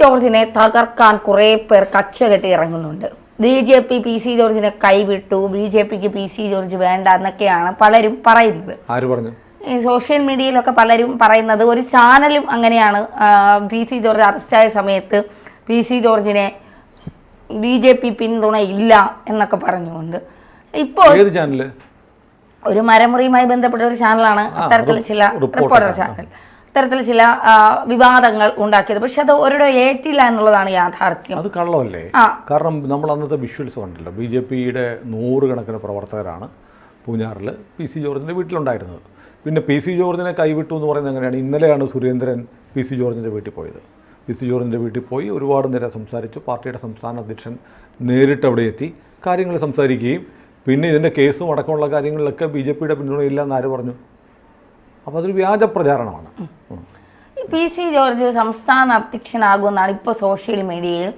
ജോർജിനെ തകർക്കാൻ കുറേ പേർ കച്ച കെട്ടി ഇറങ്ങുന്നുണ്ട്. B J P P C ജോർജിനെ കൈവിട്ടു. ബി ജെ പിക്ക് പി സി ജോർജ് വേണ്ട എന്നൊക്കെയാണ് പലരും പറയുന്നത്. ആര് പറഞ്ഞു? സോഷ്യൽ മീഡിയയിലൊക്കെ പലരും പറയുന്നത് ഒരു ചാനലും അങ്ങനെയാണ്. പി സി ജോർജ് അറസ്റ്റായ സമയത്ത് പി സി ജോർജിനെ ബി ജെ പി പിന്തുണ ഇല്ല എന്നൊക്കെ പറഞ്ഞുകൊണ്ട്. ഇപ്പോൾ ഒരു മരമുറിയുമായി ബന്ധപ്പെട്ട ഒരു ചാനലാണ് അത്തരത്തിൽ ചില റിപ്പോർട്ടർ ചാനൽ. അത്തരത്തിൽ ചില വിവാദങ്ങൾ ഉണ്ടാക്കിയത്. പക്ഷെ അത് ഒരിടം ഏറ്റില്ല എന്നുള്ളതാണ് യാഥാർത്ഥ്യം. അത് കള്ളമല്ലേ. കാരണം നമ്മൾ അന്നത്തെ വിഷ്വൽസ് കണ്ടല്ലോ. ബി ജെ പിയുടെ നൂറുകണക്കിന് പ്രവർത്തകരാണ് പൂഞ്ഞാറിൽ പി സി ജോർജിന്റെ വീട്ടിലുണ്ടായിരുന്നത്. പിന്നെ പി സി ജോർജിനെ കൈവിട്ടു എന്ന് പറയുന്നത് എങ്ങനെയാണ്? ഇന്നലെയാണ് സുരേന്ദ്രൻ പി സി ജോർജിന്റെ വീട്ടിൽ പോയത്. പി സി ജോർജിന്റെ വീട്ടിൽ പോയി ഒരുപാട് നേരം സംസാരിച്ചു. പാർട്ടിയുടെ സംസ്ഥാന അധ്യക്ഷൻ നേരിട്ട് അവിടെ എത്തി. കാര്യങ്ങൾ സംസാരിക്കുകയും പിന്നെ ഇതിന്റെ കേസും അടക്കമുള്ള കാര്യങ്ങളിലൊക്കെ ബി ജെ പിയുടെ പിന്തുണയില്ല എന്നാര് പറഞ്ഞു? അപ്പോൾ അതൊരു വ്യാജ പ്രചാരണമാണ്. പി സി ജോർജ് സംസ്ഥാന അധ്യക്ഷനാകുമെന്നാണ് ഇപ്പോൾ സോഷ്യൽ മീഡിയയിൽ.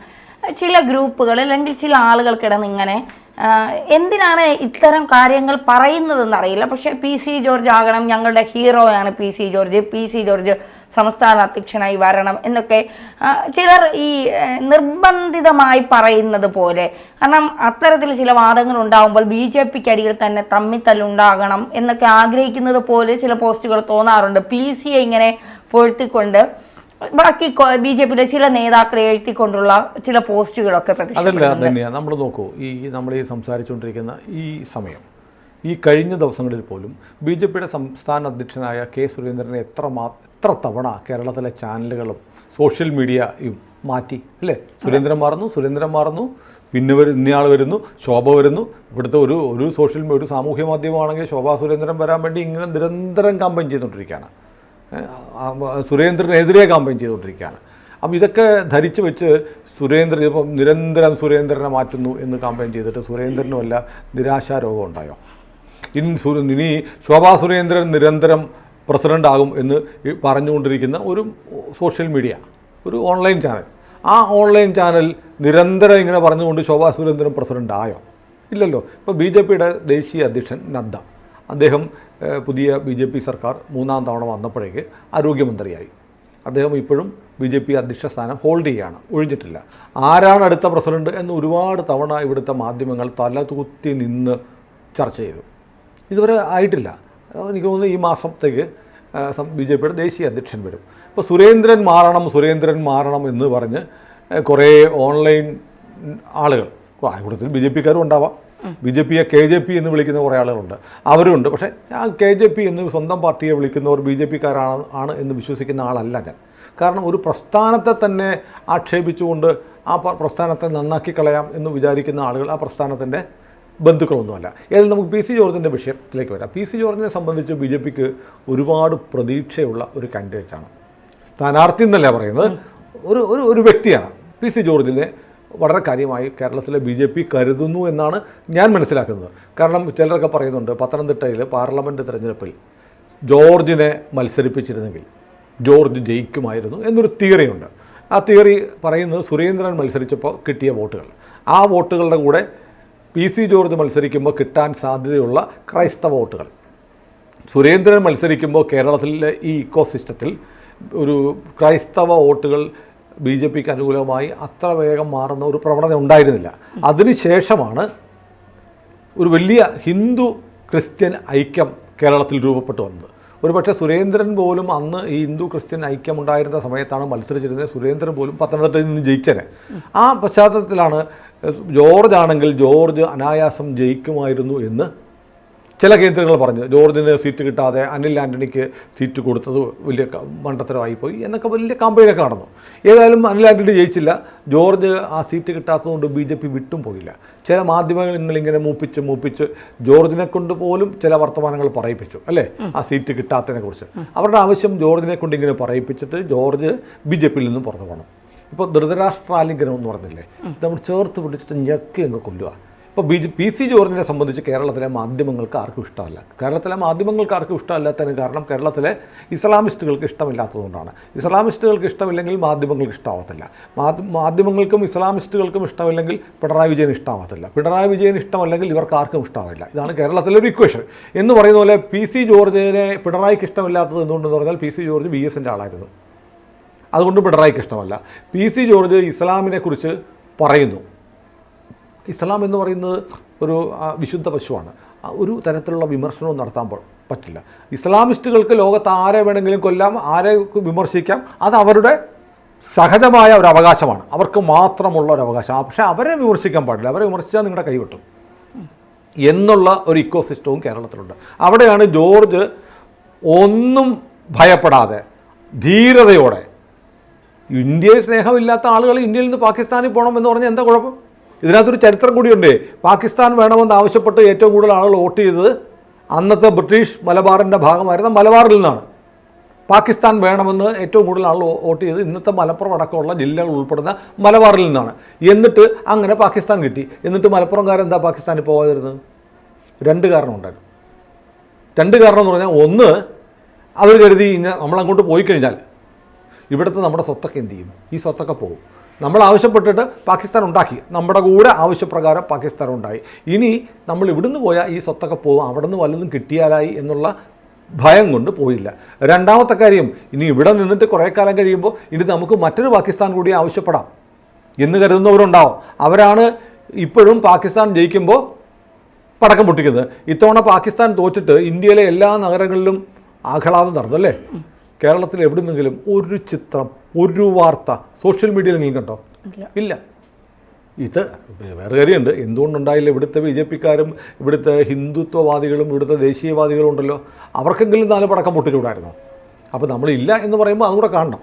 ചില ഗ്രൂപ്പുകൾ അല്ലെങ്കിൽ ചില ആളുകൾക്കിടന്ന് ഇങ്ങനെ എന്തിനാണ് ഇത്തരം കാര്യങ്ങൾ പറയുന്നതെന്ന് അറിയില്ല. പക്ഷേ പി സി ജോർജ് ആകണം ഞങ്ങളുടെ ഹീറോയാണ് P C George. P C George സംസ്ഥാന അധ്യക്ഷനായി വരണം എന്നൊക്കെ ചിലർ ഈ നിർബന്ധിതമായി പറയുന്നത് പോലെ. കാരണം അത്തരത്തിൽ ചില വാദങ്ങൾ ഉണ്ടാകുമ്പോൾ ബി ജെ പിക്ക് അടിയിൽ തന്നെ തമ്മിത്തല്ലുണ്ടാകണം എന്നൊക്കെ ആഗ്രഹിക്കുന്നത് പോലെ ചില പോസ്റ്റുകൾ തോന്നാറുണ്ട്. പി സിയെ ഇങ്ങനെ പൊഴുത്തിക്കൊണ്ട് ബാക്കി ബി ജെ പിയിലെ ചില നേതാക്കളെ എഴുത്തിക്കൊണ്ടുള്ള ചില പോസ്റ്റുകളൊക്കെ അതല്ല തന്നെയാണ് നമ്മൾ നോക്കൂ ഈ നമ്മൾ ഈ സംസാരിച്ചുകൊണ്ടിരിക്കുന്ന ഈ സമയം. ഈ കഴിഞ്ഞ ദിവസങ്ങളിൽ പോലും ബി ജെ പിയുടെ സംസ്ഥാന അധ്യക്ഷനായ കെ സുരേന്ദ്രനെ എത്ര മാ എത്ര തവണ കേരളത്തിലെ ചാനലുകളും സോഷ്യൽ മീഡിയയും മാറ്റി അല്ലേ? സുരേന്ദ്രൻ മാറുന്നു സുരേന്ദ്രൻ മാറുന്നു പിന്നെ വരും ഇന്നയാൾ വരുന്നു ശോഭ വരുന്നു. ഇവിടുത്തെ ഒരു ഒരു സോഷ്യൽ മീഡിയ ഒരു സാമൂഹ്യ മാധ്യമമാണെങ്കിൽ ശോഭാ സുരേന്ദ്രൻ വരാൻ വേണ്ടി ഇങ്ങനെ നിരന്തരം കാമ്പയിൻ ചെയ്തുകൊണ്ടിരിക്കുകയാണ്. സുരേന്ദ്രനെതിരെ കാമ്പയിൻ ചെയ്തുകൊണ്ടിരിക്കുകയാണ്. അപ്പം ഇതൊക്കെ ധരിച്ചു വെച്ച് സുരേന്ദ്രൻ ഇപ്പം നിരന്തരം സുരേന്ദ്രനെ മാറ്റുന്നു എന്ന് കാമ്പയിൻ ചെയ്തിട്ട് സുരേന്ദ്രനും വല്ല നിരാശാരോഗം ഉണ്ടായോ? ഇനി ഇനി ശോഭാ സുരേന്ദ്രൻ നിരന്തരം പ്രസിഡന്റ് ആകും എന്ന് പറഞ്ഞുകൊണ്ടിരിക്കുന്ന ഒരു സോഷ്യൽ മീഡിയ ഒരു ഓൺലൈൻ ചാനൽ. ആ ഓൺലൈൻ ചാനൽ നിരന്തരം ഇങ്ങനെ പറഞ്ഞുകൊണ്ട് ശോഭാ സുരേന്ദ്രൻ പ്രസിഡന്റ് ആയോ? ഇല്ലല്ലോ. ഇപ്പോൾ ബി ജെ പിയുടെ ദേശീയ അധ്യക്ഷൻ നദ്ദ. അദ്ദേഹം പുതിയ ബി ജെ പി സർക്കാർ മൂന്നാം തവണ വന്നപ്പോഴേക്ക് ആരോഗ്യമന്ത്രിയായി. അദ്ദേഹം ഇപ്പോഴും ബി ജെ പി അധ്യക്ഷ സ്ഥാനം ഹോൾഡ് ചെയ്യുകയാണ്. ഒഴിഞ്ഞിട്ടില്ല. ആരാണ് അടുത്ത പ്രസിഡന്റ് എന്ന് ഒരുപാട് തവണ ഇവിടുത്തെ മാധ്യമങ്ങൾ തല തലതൂത്തി നിന്ന് ചർച്ച ചെയ്തു. ഇതുവരെ ആയിട്ടില്ല. എനിക്ക് തോന്നുന്നു ഈ മാസത്തേക്ക് ബി ജെ പിയുടെ ദേശീയ അധ്യക്ഷൻ വരും. ഇപ്പോൾ സുരേന്ദ്രൻ മാറണം സുരേന്ദ്രൻ മാറണം എന്ന് പറഞ്ഞ് കുറേ ഓൺലൈൻ ആളുകൾ ഇവിടുത്തെ ബി ജെ പിക്കാരും ഉണ്ടാവാം. ബി ജെ പിയെ കെ ജെ പി എന്ന് വിളിക്കുന്ന കുറേ ആളുകളുണ്ട്. അവരുണ്ട്. പക്ഷേ ഞാൻ കെ ജെ പി എന്ന് സ്വന്തം പാർട്ടിയെ വിളിക്കുന്നവർ ബി ജെ പിക്കാരാണ് ആണ് എന്ന് വിശ്വസിക്കുന്ന ആളല്ല ഞാൻ. കാരണം ഒരു പ്രസ്ഥാനത്തെ തന്നെ ആക്ഷേപിച്ചുകൊണ്ട് ആ പ്രസ്ഥാനത്തെ നന്നാക്കി കളയാം എന്ന് വിചാരിക്കുന്ന ആളുകൾ ആ പ്രസ്ഥാനത്തിന്റെ ബന്ധുക്കളൊന്നുമല്ല. ഏതായാലും നമുക്ക് പി സി ജോർജിന്റെ വിഷയത്തിലേക്ക് വരാം. പി സി ജോർജിനെ സംബന്ധിച്ച് ബി ജെ പിക്ക് ഒരുപാട് പ്രതീക്ഷയുള്ള ഒരു കാൻഡിഡേറ്റാണ് സ്ഥാനാർത്ഥി എന്നല്ല പറയുന്നത്. ഒരു ഒരു ഒരു വ്യക്തിയാണ് പി സി ജോർജിനെ വളരെ കാര്യമായി കേരളത്തിലെ ബി ജെ പി കരുതുന്നു എന്നാണ് ഞാൻ മനസ്സിലാക്കുന്നത്. കാരണം ചിലരൊക്കെ പറയുന്നുണ്ട് പത്തനംതിട്ടയിൽ പാർലമെന്റ് തിരഞ്ഞെടുപ്പിൽ ജോർജിനെ മത്സരിപ്പിച്ചിരുന്നെങ്കിൽ ജോർജ് ജയിക്കുമായിരുന്നു എന്നൊരു തിയറിയുണ്ട്. ആ തിയറി പറയുന്നത് സുരേന്ദ്രൻ മത്സരിച്ചപ്പോൾ കിട്ടിയ വോട്ടുകൾ. ആ വോട്ടുകളുടെ കൂടെ പി സി ജോർജ് മത്സരിക്കുമ്പോൾ കിട്ടാൻ സാധ്യതയുള്ള ക്രൈസ്തവ വോട്ടുകൾ. സുരേന്ദ്രൻ മത്സരിക്കുമ്പോൾ കേരളത്തിലെ ഈ ഇക്കോ സിസ്റ്റത്തിൽ ഒരു ക്രൈസ്തവ വോട്ടുകൾ ബി ജെ പിക്ക് അനുകൂലമായി അത്ര വേഗം മാറുന്ന ഒരു പ്രവണത ഉണ്ടായിരുന്നില്ല. അതിനുശേഷമാണ് ഒരു വലിയ ഹിന്ദു ക്രിസ്ത്യൻ ഐക്യം കേരളത്തിൽ രൂപപ്പെട്ടു വന്നത്. ഒരുപക്ഷെ സുരേന്ദ്രൻ പോലും അന്ന് ഈ ഹിന്ദു ക്രിസ്ത്യൻ ഐക്യം ഉണ്ടായിരുന്ന സമയത്താണ് മത്സരിച്ചിരുന്നത്. സുരേന്ദ്രൻ പോലും പത്തനംതിട്ടയിൽ നിന്ന് ജയിച്ചത്. ആ പശ്ചാത്തലത്തിലാണ് ജോർജ് ആണെങ്കിൽ ജോർജ് അനായാസം ജയിക്കുമായിരുന്നു എന്ന് ചില കേന്ദ്രങ്ങൾ പറഞ്ഞു. ജോർജിന് സീറ്റ് കിട്ടാതെ അനിൽ ആന്റണിക്ക് സീറ്റ് കൊടുത്തത് വലിയ മണ്ടത്തരമായിപ്പോയി പോയി എന്നൊക്കെ വലിയ കാമ്പയിനൊക്കെ നടന്നു ഏതായാലും അനിൽ ആന്റണി ജയിച്ചില്ല. ജോർജ് ആ സീറ്റ് കിട്ടാത്തതുകൊണ്ട് ബി ജെ പി വിട്ടും പോയില്ല. ചില മാധ്യമങ്ങൾ ഇങ്ങനെ മൂപ്പിച്ച് മൂപ്പിച്ച് ജോർജിനെ കൊണ്ട് പോലും ചില വർത്തമാനങ്ങൾ പറയിപ്പിച്ചു അല്ലേ? ആ സീറ്റ് കിട്ടാത്തതിനെ കുറിച്ച്. അവരുടെ ആവശ്യം ജോർജിനെ കൊണ്ട് ഇങ്ങനെ പറയിപ്പിച്ചിട്ട് ജോർജ് ബി ജെ പിയിൽ നിന്നും പുറത്തു പോകണം. ഇപ്പോൾ ധൃതരാഷ്ട്രാലിംഗനം എന്ന് പറഞ്ഞില്ലേ? നമ്മൾ ചേർത്ത് പിടിച്ചിട്ട് ഞെക്കി അങ്ങ് കൊല്ലുക. ഇപ്പോൾ ബി പി സി ജോർജിനെ സംബന്ധിച്ച് കേരളത്തിലെ മാധ്യമങ്ങൾക്ക് ആർക്കും ഇഷ്ടമല്ല. കേരളത്തിലെ മാധ്യമങ്ങൾക്ക് ആർക്കും ഇഷ്ടമല്ലാത്തതിന് കാരണം കേരളത്തിലെ ഇസ്ലാമിസ്റ്റുകൾക്ക് ഇഷ്ടമില്ലാത്തതുകൊണ്ടാണ്. ഇസ്ലാമിസ്റ്റുകൾക്ക് ഇഷ്ടമില്ലെങ്കിൽ മാധ്യമങ്ങൾക്ക് ഇഷ്ടമാവത്തില്ല മാധ്യമങ്ങൾക്കും ഇസ്ലാമിസ്റ്റുകൾക്കും ഇഷ്ടമില്ലെങ്കിൽ പിണറായി വിജയൻ ഇഷ്ടമാവത്തില്ല പിണറായി വിജയൻ ഇഷ്ടമല്ലെങ്കിൽ ഇവർക്ക് ആർക്കും ഇഷ്ടമാവില്ല ഇതാണ് കേരളത്തിലെ ഒരു ഇക്വേഷൻ. എന്ന് പറയുന്ന പോലെ പി സി ജോർജിനെ പിണറായിക്ക് ഇഷ്ടമില്ലാത്തത് എന്തുകൊണ്ടെന്ന് പറഞ്ഞാൽ പി സി ജോർജ് ബി എസിന്റെ ആളായിരുന്നു. അതുകൊണ്ട് പിണറായിക്ക് ഇഷ്ടമല്ല. പി സി ജോർജ് ഇസ്ലാമിനെ കുറിച്ച് പറയുന്നു. ഇസ്ലാം എന്ന് പറയുന്നത് ഒരു വിശുദ്ധ പശുവാണ്. ഒരു തരത്തിലുള്ള വിമർശനവും നടത്താൻ പറ്റില്ല. ഇസ്ലാമിസ്റ്റുകൾക്ക് ലോകത്ത് ആരെ വേണമെങ്കിലും കൊല്ലാം ആരെ വിമർശിക്കാം അത് അവരുടെ സഹജമായ ഒരു അവകാശമാണ്. അവർക്ക് മാത്രമുള്ള ഒരു അവകാശമാണ് പക്ഷേ അവരെ വിമർശിക്കാൻ പാടില്ല. അവരെ വിമർശിച്ചാൽ നിങ്ങളുടെ കൈവിട്ടും എന്നുള്ള ഒരു ഇക്കോ സിസ്റ്റവും കേരളത്തിലുണ്ട്. അവിടെയാണ് ജോർജ് ഒന്നും ഭയപ്പെടാതെ ധീരതയോടെ ഇന്ത്യയെ സ്നേഹമില്ലാത്ത ആളുകൾ ഇന്ത്യയിൽ നിന്ന് പാകിസ്ഥാനിൽ പോകണം എന്ന് പറഞ്ഞാൽ എന്താ കുഴപ്പം? ഇതിനകത്തൊരു ചരിത്രം കൂടിയുണ്ട്. പാകിസ്ഥാൻ വേണമെന്ന് ആവശ്യപ്പെട്ട് ഏറ്റവും കൂടുതൽ ആളുകൾ വോട്ട് ചെയ്തത് അന്നത്തെ ബ്രിട്ടീഷ് മലബാറിന്റെ ഭാഗമായിരുന്ന മലബാറിൽ നിന്നാണ്. പാകിസ്ഥാൻ വേണമെന്ന് ഏറ്റവും കൂടുതൽ ആൾ വോട്ട് ചെയ്ത് ഇന്നത്തെ മലപ്പുറം അടക്കമുള്ള ജില്ലകൾ ഉൾപ്പെടുന്ന മലബാറിൽ നിന്നാണ്. എന്നിട്ട് അങ്ങനെ പാകിസ്ഥാൻ കിട്ടി. എന്നിട്ട് മലപ്പുറംകാരെന്താ പാകിസ്ഥാനിൽ പോകാതിരുന്നത് രണ്ട് കാരണമുണ്ടായിരുന്നു രണ്ട് കാരണം എന്ന് പറഞ്ഞാൽ ഒന്ന് അവർ കരുതി കഴിഞ്ഞാൽ നമ്മളങ്ങോട്ട് പോയി കഴിഞ്ഞാൽ ഇവിടുത്തെ നമ്മുടെ സ്വത്തൊക്കെ എന്ത് ചെയ്യും? ഈ സ്വത്തൊക്കെ പോകും. നമ്മൾ ആവശ്യപ്പെട്ടിട്ട് പാകിസ്ഥാൻ ഉണ്ടാക്കി. നമ്മുടെ കൂടെ ആവശ്യപ്രകാരം പാകിസ്ഥാൻ ഉണ്ടായി. ഇനി നമ്മൾ ഇവിടുന്ന് പോയാൽ ഈ സ്വത്തൊക്കെ പോകും. അവിടെ നിന്ന് വല്ലതും കിട്ടിയാലായി എന്നുള്ള ഭയം കൊണ്ട് പോയില്ല. രണ്ടാമത്തെ കാര്യം ഇനി ഇവിടെ നിന്നിട്ട് കുറേ കാലം കഴിയുമ്പോൾ ഇനി നമുക്ക് മറ്റൊരു പാകിസ്ഥാൻ കൂടി ആവശ്യപ്പെടാം എന്ന് കരുതുന്നവരുണ്ടാവും. അവരാണ് ഇപ്പോഴും പാകിസ്ഥാൻ ജയിക്കുമ്പോൾ പടക്കം പൊട്ടിക്കുന്നത്. ഇത്തവണ പാകിസ്ഥാൻ തോറ്റിട്ട് ഇന്ത്യയിലെ എല്ലാ നഗരങ്ങളിലും ആഹ്ലാദം നടന്നു അല്ലേ? കേരളത്തിൽ എവിടുന്നെങ്കിലും ഒരു ചിത്രം ഒരു വാർത്ത സോഷ്യൽ മീഡിയയിൽ കണ്ടോ ഇല്ല. ഇത് വേറെ കാര്യമുണ്ട്. എന്തുകൊണ്ടുണ്ടായില്ല ഇവിടുത്തെ ബി ജെ പിക്കാരും ഇവിടുത്തെ ഹിന്ദുത്വവാദികളും ഇവിടുത്തെ ദേശീയവാദികളും ഉണ്ടല്ലോ. അവർക്കെങ്കിലും നാല് പടക്കം പൊട്ടിച്ചൂടായിരുന്നു അപ്പോൾ നമ്മളില്ല എന്ന് പറയുമ്പോൾ അതും കൂടെ കാണണം.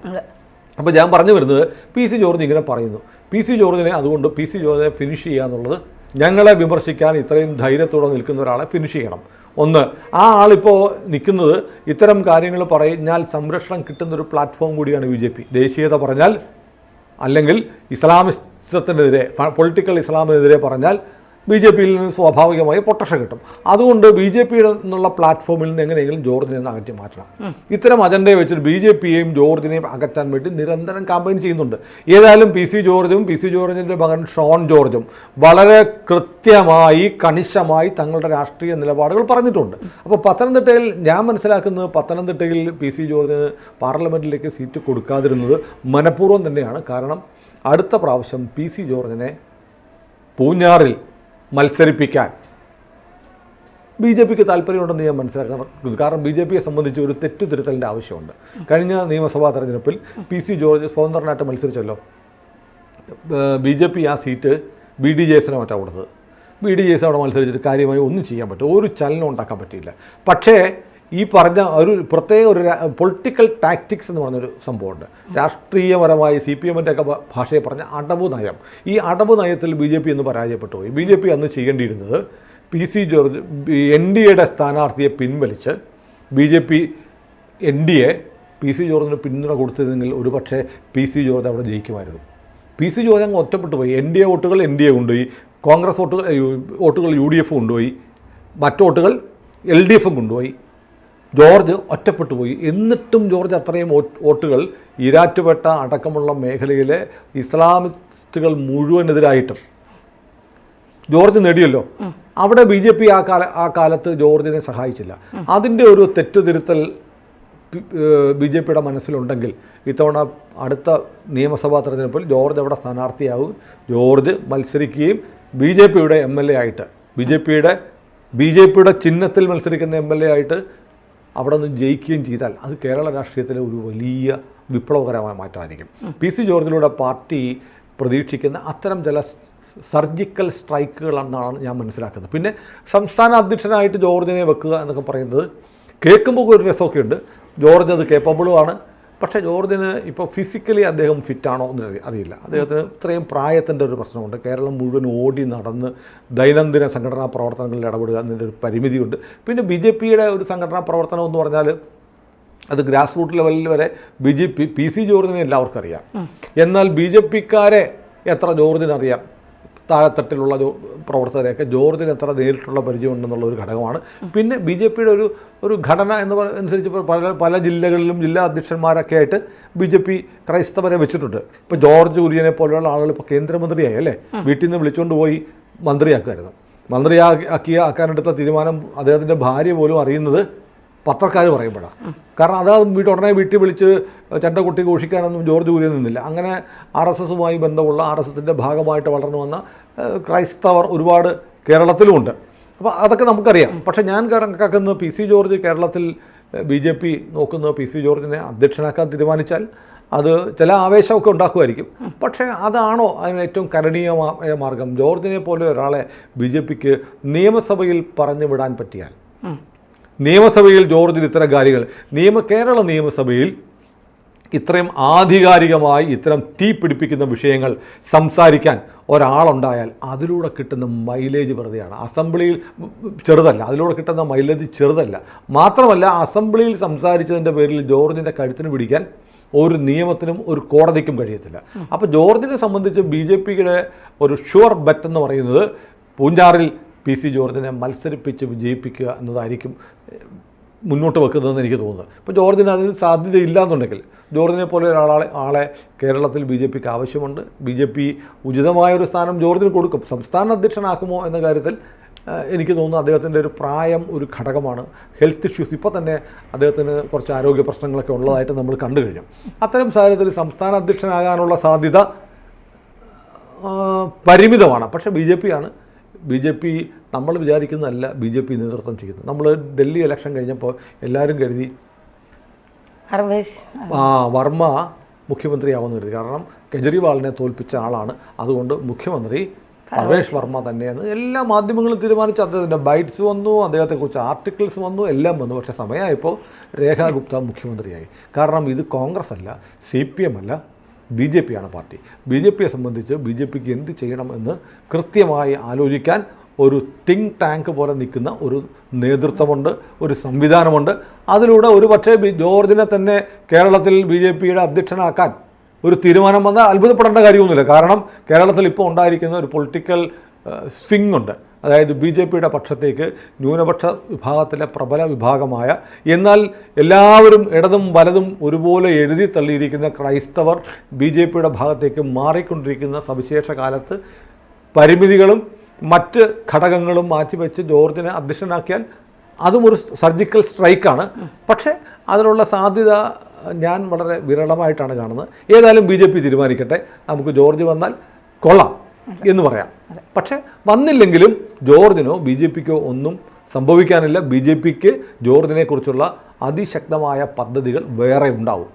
അപ്പോൾ ഞാൻ പറഞ്ഞു വരുന്നത് പി സി ജോർജ് ഇങ്ങനെ പറയുന്നു. പി സി ജോർജിനെ അതുകൊണ്ട് പി സി ജോർജിനെ ഫിനിഷ് ചെയ്യുക എന്നുള്ളത് ഞങ്ങളെ വിമർശിക്കാൻ ഇത്രയും ധൈര്യത്തോടെ നിൽക്കുന്ന ഒരാളെ ഫിനിഷ് ചെയ്യണം. ഒന്ന് ആ ആളിപ്പോൾ നിൽക്കുന്നത് ഇത്തരം കാര്യങ്ങൾ പറഞ്ഞാൽ സംരക്ഷണം കിട്ടുന്നൊരു പ്ലാറ്റ്ഫോം കൂടിയാണ് ബി ജെ പി. ദേശീയത പറഞ്ഞാൽ അല്ലെങ്കിൽ ഇസ്ലാമിസത്തിനെതിരെ പൊളിറ്റിക്കൽ ഇസ്ലാമിനെതിരെ പറഞ്ഞാൽ ബി ജെ പിയിൽ നിന്ന് സ്വാഭാവികമായി പൊട്ടക്ഷ കിട്ടും. അതുകൊണ്ട് ബി ജെ പി എന്നുള്ള പ്ലാറ്റ്ഫോമിൽ നിന്ന് എങ്ങനെയെങ്കിലും ജോർജിനെ നിന്ന് അകറ്റി മാറ്റണം. ഇത്തരം അജണ്ടയെ വെച്ചിട്ട് ബി ജെ പിയെയും ജോർജിനെയും അകറ്റാൻ വേണ്ടി നിരന്തരം കാമ്പയിൻ ചെയ്യുന്നുണ്ട്. ഏതായാലും പി സി ജോർജും പി സി ജോർജിന്റെ മകൻ ഷോൺ ജോർജും വളരെ കൃത്യമായി കണിശമായി തങ്ങളുടെ രാഷ്ട്രീയ നിലപാടുകൾ പറഞ്ഞിട്ടുണ്ട്. അപ്പോൾ പത്തനംതിട്ടയിൽ ഞാൻ മനസ്സിലാക്കുന്നത് പത്തനംതിട്ടയിൽ പി സി ജോർജിന് പാർലമെന്റിലേക്ക് സീറ്റ് കൊടുക്കാതിരുന്നത് മനഃപൂർവം തന്നെയാണ്. കാരണം അടുത്ത പ്രാവശ്യം പി സി ജോർജിനെ പൂഞ്ഞാറിൽ മത്സരിപ്പിക്കാൻ. ബി ജെ പിക്ക് താല്പര്യമുണ്ടെന്ന് ഞാൻ മനസ്സിലാക്കുന്നു. കാരണം ബി ജെ പിയെ സംബന്ധിച്ച് ഒരു തെറ്റുതിരുത്തലിന്റെ ആവശ്യമുണ്ട്. കഴിഞ്ഞ നിയമസഭാ തെരഞ്ഞെടുപ്പിൽ പി സി ജോർജ് സ്വതന്ത്രനായിട്ട് മത്സരിച്ചല്ലോ. ബി ജെ പി ആ സീറ്റ് ബി ഡി ജെ എസിനെ മറ്റാ കൊടുത്തത്. ബി ഡി ജെ എസ് അവിടെ മത്സരിച്ചിട്ട് കാര്യമായി ഒന്നും ചെയ്യാൻ പറ്റും. ഒരു ചലനം ഉണ്ടാക്കാൻ പറ്റിയില്ല. പക്ഷേ ഈ പറഞ്ഞ ഒരു പ്രത്യേക ഒരു പൊളിറ്റിക്കൽ ടാക്ടിക്സ് എന്ന് പറഞ്ഞൊരു സംഭവമുണ്ട്. രാഷ്ട്രീയപരമായി സി പി എമ്മിന്റെ ഒക്കെ ഭാഷയെ പറഞ്ഞ അടവ് നയം. ഈ അടവ് നയത്തിൽ ബി ജെ പി എന്ന് പരാജയപ്പെട്ടു പോയി. ബി ജെ പി അന്ന് ചെയ്യേണ്ടിയിരുന്നത് P C George N D എയുടെ സ്ഥാനാർത്ഥിയെ പിൻവലിച്ച് B J P N D A P C ജോർജിന് പിന്തുണ കൊടുത്തിരുന്നെങ്കിൽ ഒരു പക്ഷേ പി സി ജോർജ് അവിടെ ജയിക്കുമായിരുന്നു. പി സി ജോർജ് അങ്ങ് ഒറ്റപ്പെട്ടു പോയി. എൻ ഡി എ വോട്ടുകൾ എൻ ഡി എ കൊണ്ടുപോയി. കോൺഗ്രസ് വോട്ടുകൾ വോട്ടുകൾ യു ഡി എഫ് കൊണ്ടുപോയി. മറ്റു വോട്ടുകൾ എൽ ഡി എഫും കൊണ്ടുപോയി. ജോർജ് ഒറ്റപ്പെട്ടു പോയി എന്നിട്ടും ജോർജ് അത്രയും വോട്ടുകൾ ഈരാറ്റുപേട്ട അടക്കമുള്ള മേഖലയിലെ ഇസ്ലാമിസ്റ്റുകൾ മുഴുവനെതിരായിട്ടും. ജോർജ് നേടിയല്ലോ. അവിടെ ബി ജെ പി ആ കാല ആ കാലത്ത് ജോർജിനെ സഹായിച്ചില്ല. അതിന്റെ ഒരു തെറ്റുതിരുത്തൽ ബി ജെ പിയുടെ മനസ്സിലുണ്ടെങ്കിൽ ഇത്തവണ അടുത്ത നിയമസഭാ തെരഞ്ഞെടുപ്പിൽ ജോർജ് അവിടെ സ്ഥാനാർത്ഥിയാവും. ജോർജ് മത്സരിക്കുകയും ബി ജെ പിയുടെ എം എൽ എ ആയിട്ട് ബി ജെ പിയുടെ ബി ജെ പിയുടെ ചിഹ്നത്തിൽ മത്സരിക്കുന്ന എം എൽ എ ആയിട്ട് അവിടെ നിന്ന് ജയിക്കുകയും ചെയ്താൽ അത് കേരള രാഷ്ട്രീയത്തിലെ ഒരു വലിയ വിപ്ലവകരമായ മാറ്റമായിരിക്കും. പി സി ജോർജിലൂടെ പാർട്ടി പ്രതീക്ഷിക്കുന്ന അത്തരം ചില സർജിക്കൽ സ്ട്രൈക്കുകളെന്നാണ് ഞാൻ മനസ്സിലാക്കുന്നത്. പിന്നെ സംസ്ഥാന അധ്യക്ഷനായിട്ട് ജോർജിനെ വെക്കുക എന്നൊക്കെ പറയുന്നത് കേൾക്കുമ്പോൾ ഒരു രസമൊക്കെ ഉണ്ട്. ജോർജ് അത് കേപ്പബിളുമാണ് പക്ഷേ ജോർജിന് ഇപ്പോൾ ഫിസിക്കലി അദ്ദേഹം ഫിറ്റാണോ എന്ന് അറി- അറിയില്ല. അദ്ദേഹത്തിന് ഇത്രയും പ്രായത്തിന്റെ ഒരു പ്രശ്നമുണ്ട്. കേരളം മുഴുവൻ ഓടി നടന്ന് ദൈനംദിന സംഘടനാ പ്രവർത്തനങ്ങളിൽ ഇടപെടുക എന്നതിന്റെ ഒരു പരിമിതിയുണ്ട്. പിന്നെ ബി ജെ പിയുടെ ഒരു സംഘടനാ പ്രവർത്തനം എന്ന് പറഞ്ഞാൽ അത് ഗ്രാസ് റൂട്ട് ലെവലിൽ വരെ B J P P C ജോർജിനെ എല്ലാവർക്കും അറിയാം. എന്നാൽ ബി ജെ പിക്കാരെ എത്ര ജോർജിനറിയാം? താഴെത്തട്ടിലുള്ള പ്രവർത്തകരെയൊക്കെ ജോർജിന് എത്ര നേരിട്ടുള്ള പരിചയമുണ്ടെന്നുള്ള ഒരു ഘടകമാണ്. പിന്നെ ബി ജെ പിയുടെ ഒരു ഒരു ഘടന എന്ന് അനുസരിച്ച് പല പല ജില്ലകളിലും ജില്ലാ അധ്യക്ഷന്മാരൊക്കെ ആയിട്ട് ബി ജെ പി ക്രൈസ്തവരെ വെച്ചിട്ടുണ്ട്. ഇപ്പോൾ ജോർജ് കുര്യനെ പോലെയുള്ള ആളുകൾ ഇപ്പോൾ കേന്ദ്രമന്ത്രിയായി അല്ലേ? വീട്ടിൽ നിന്ന് വിളിച്ചുകൊണ്ട് പോയി മന്ത്രിയാക്കുമായിരുന്നു മന്ത്രിയാക്കിയ ആക്കാനെടുത്ത തീരുമാനം അദ്ദേഹത്തിന്റെ ഭാര്യ പോലും അറിയുന്നത് പത്രക്കാർ പറയുമ്പോഴാണ് കാരണം അത് വീട്ടിൽ ഉടനെ വീട്ടിൽ വിളിച്ച് ചണ്ടക്കുട്ടി ഘോഷിക്കാനൊന്നും ജോർജ് കുര്യൻ നിന്നില്ല. അങ്ങനെ ആർ എസ് എസുമായി ബന്ധമുള്ള ആർ എസ് എസിന്റെ ഭാഗമായിട്ട് വളർന്നു വന്ന ക്രൈസ്തവർ ഒരുപാട് കേരളത്തിലുമുണ്ട്. അപ്പോൾ അതൊക്കെ നമുക്കറിയാം. പക്ഷേ ഞാൻ കണക്കാക്കുന്നത് പി സി ജോർജ് കേരളത്തിൽ ബി ജെ പി നോക്കുന്ന പി സി ജോർജിനെ അധ്യക്ഷനാക്കാൻ തീരുമാനിച്ചാൽ അത് ചില ആവേശമൊക്കെ ഉണ്ടാക്കുമായിരിക്കും. പക്ഷേ അതാണോ അതിന് ഏറ്റവും കരണീയമായ മാർഗം? ജോർജിനെ പോലെ ഒരാളെ ബി ജെ പിക്ക് നിയമസഭയിൽ പറഞ്ഞു വിടാൻ പറ്റിയാൽ. നിയമസഭയിൽ ജോർജിന് ഇത്തരം കാര്യങ്ങൾ നിയമ കേരള നിയമസഭയിൽ ഇത്രയും ആധികാരികമായി ഇത്തരം തീ പിടിപ്പിക്കുന്ന വിഷയങ്ങൾ സംസാരിക്കാൻ ഒരാളുണ്ടായാൽ അതിലൂടെ കിട്ടുന്ന മൈലേജ് വെറുതെയാണ്. അസംബ്ലിയിൽ ചെറുതല്ല അതിലൂടെ കിട്ടുന്ന മൈലേജ് ചെറുതല്ല. മാത്രമല്ല അസംബ്ലിയിൽ സംസാരിച്ചതിന്റെ പേരിൽ ജോർജിന്റെ കഴുത്തിന് പിടിക്കാൻ ഒരു നിയമത്തിനും ഒരു കോടതിക്കും കഴിയത്തില്ല. അപ്പോൾ ജോർജിനെ സംബന്ധിച്ച് ബി ജെ പിയുടെ ഒരു ഷുവർ ബെറ്റ് എന്ന് പറയുന്നത് പൂഞ്ചാറിൽ പി സി ജോർജിനെ മത്സരിപ്പിച്ച് വിജയിപ്പിക്കുക എന്നതായിരിക്കും മുന്നോട്ട് വെക്കുന്നതെന്ന് എനിക്ക് തോന്നുന്നത്. ഇപ്പോൾ ജോർജിന് അതിന് സാധ്യതയില്ല എന്നുണ്ടെങ്കിൽ ജോർജിനെ പോലെ ഒരാളെ ആളെ കേരളത്തിൽ ബി ജെ പിക്ക് ആവശ്യമുണ്ട്. ബി ജെ പി ഉചിതമായൊരു സ്ഥാനം ജോർജിന് കൊടുക്കും. സംസ്ഥാന അധ്യക്ഷനാക്കുമോ എന്ന കാര്യത്തിൽ എനിക്ക് തോന്നുന്നു അദ്ദേഹത്തിന്റെ ഒരു പ്രായം ഒരു ഘടകമാണ്. ഹെൽത്ത് ഇഷ്യൂസ് ഇപ്പോൾ തന്നെ അദ്ദേഹത്തിന് കുറച്ച് ആരോഗ്യ പ്രശ്നങ്ങളൊക്കെ ഉള്ളതായിട്ട് നമ്മൾ കണ്ടു കഴിഞ്ഞു. അത്തരം സാഹചര്യത്തിൽ സംസ്ഥാന അധ്യക്ഷനാകാനുള്ള സാധ്യത പരിമിതമാണ്. പക്ഷേ ബി ജെ പി ആണ് ബി ജെ പി നമ്മൾ വിചാരിക്കുന്നതല്ല ബി ജെ പി നേതൃത്വം ചെയ്യുന്നത്. നമ്മൾ ഡൽഹി ഇലക്ഷൻ കഴിഞ്ഞപ്പോൾ എല്ലാവരും കരുതി ആ വർമ്മ മുഖ്യമന്ത്രിയാവുമെന്ന് കരുതി. കാരണം കെജ്രിവാളിനെ തോൽപ്പിച്ച ആളാണ്. അതുകൊണ്ട് മുഖ്യമന്ത്രി പർവേഷ് വർമ്മ തന്നെയാണ് എല്ലാ മാധ്യമങ്ങളും തീരുമാനിച്ചു. അദ്ദേഹത്തിന്റെ ബൈറ്റ്സ് വന്നു അദ്ദേഹത്തെക്കുറിച്ച് ആർട്ടിക്കിൾസ് വന്നു എല്ലാം വന്നു. പക്ഷേ സമയമായപ്പോൾ രേഖാ ഗുപ്ത മുഖ്യമന്ത്രിയായി. കാരണം ഇത് കോൺഗ്രസ് അല്ല സി പി എം അല്ല ബി ജെ പിയാണ് പാർട്ടി. ബി ജെ പിയെ സംബന്ധിച്ച് ബി ജെ പിക്ക് എന്ത് ചെയ്യണമെന്ന് കൃത്യമായി ആലോചിക്കാൻ ഒരു തിങ്ക് ടാങ്ക് പോലെ നിൽക്കുന്ന ഒരു നേതൃത്വമുണ്ട് ഒരു സംവിധാനമുണ്ട്. അതിലൂടെ ഒരു പക്ഷേ ജോർജിനെ തന്നെ കേരളത്തിൽ ബി ജെ പിയുടെ അധ്യക്ഷനാക്കാൻ ഒരു തീരുമാനം വന്നാൽ അത്ഭുതപ്പെടേണ്ട കാര്യമൊന്നുമില്ല. കാരണം കേരളത്തിൽ ഇപ്പോൾ ഉണ്ടായിരിക്കുന്ന ഒരു പൊളിറ്റിക്കൽ സ്വിംഗ് ഉണ്ട്. അതായത് ബി ജെ പിയുടെ പക്ഷത്തേക്ക് ന്യൂനപക്ഷ വിഭാഗത്തിലെ പ്രബല വിഭാഗമായ എന്നാൽ എല്ലാവരും ഇടതും വലതും ഒരുപോലെ എഴുതി തള്ളിയിരിക്കുന്ന ക്രൈസ്തവർ ബി ജെ പിയുടെ ഭാഗത്തേക്ക് മാറിക്കൊണ്ടിരിക്കുന്ന സവിശേഷ കാലത്ത് പരിമിതികളും മറ്റ് ഘടകങ്ങളും മാറ്റിവെച്ച് ജോർജിനെ അധ്യക്ഷനാക്കിയാൽ അതും ഒരു സർജിക്കൽ സ്ട്രൈക്കാണ്. പക്ഷേ അതിനുള്ള സാധ്യത ഞാൻ വളരെ വിരളമായിട്ടാണ് കാണുന്നത്. ഏതായാലും ബി തീരുമാനിക്കട്ടെ. നമുക്ക് ജോർജ് വന്നാൽ കൊള്ളാം. എന്ന് പറയാം. പക്ഷേ വന്നില്ലെങ്കിലും ജോർജിനോ ബി ജെ പിക്കോ ഒന്നും സംഭവിക്കാനില്ല. ബി ജെ പിക്ക് ജോർജിനെ കുറിച്ചുള്ള അതിശക്തമായ പദ്ധതികൾ വേറെ ഉണ്ടാവും.